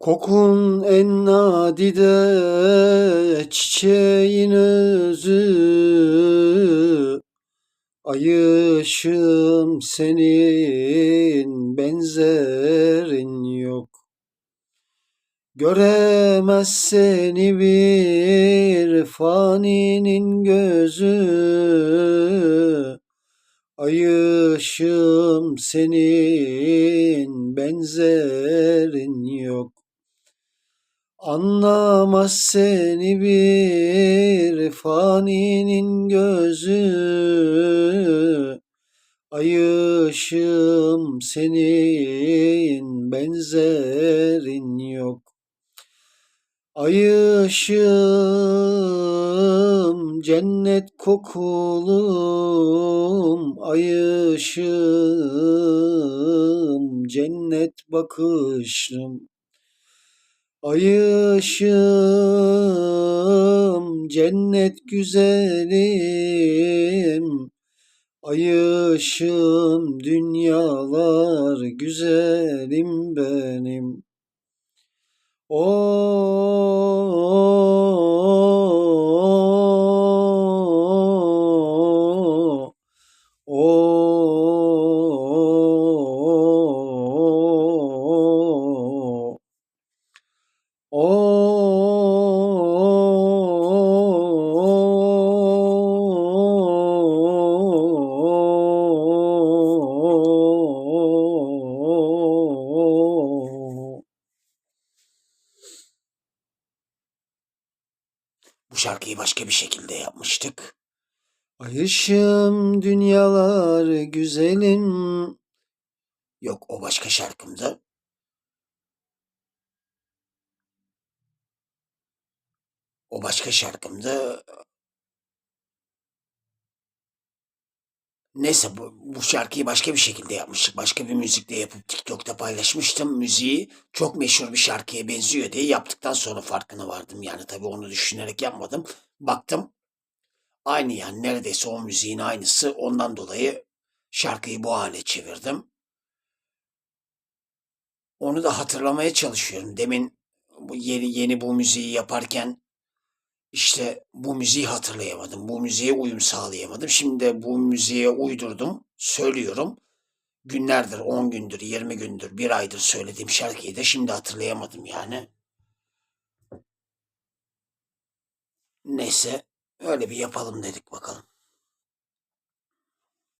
Kokun en nadide çiçeğin özü. Ay ışığım senin benzerin yok. Göremez seni bir faninin gözü. Ay ışığım senin benzerin yok Anlamaz seni bir faninin gözü. Ay senin benzerin yok. Ay cennet kokulum. Ay cennet bakışlım Ay ışığım cennet güzelim. Ay ışığım dünyalar güzelim benim. O Bu şarkıyı başka bir şekilde yapmıştık. Ay ışığım dünyalar güzelim Yok o başka şarkımdı. O başka şarkımdı. Neyse bu, bu şarkıyı başka bir şekilde yapmıştık. Başka bir müzikle yapıp TikTok'ta paylaşmıştım. Müziği çok meşhur bir şarkıya benziyor diye yaptıktan sonra farkına vardım. Yani tabii onu düşünerek yapmadım. Baktım aynı yani neredeyse o müziğin aynısı. Ondan dolayı şarkıyı bu hale çevirdim. Onu da hatırlamaya çalışıyorum. Demin bu yeni yeni bu müziği yaparken işte bu müziği hatırlayamadım. Bu müziğe uyum sağlayamadım. Şimdi de bu müziğe uydurdum. Söylüyorum. Günlerdir, 10 gündür, 20 gündür, bir aydır söylediğim şarkıyı da şimdi hatırlayamadım yani. Neyse öyle bir yapalım dedik bakalım.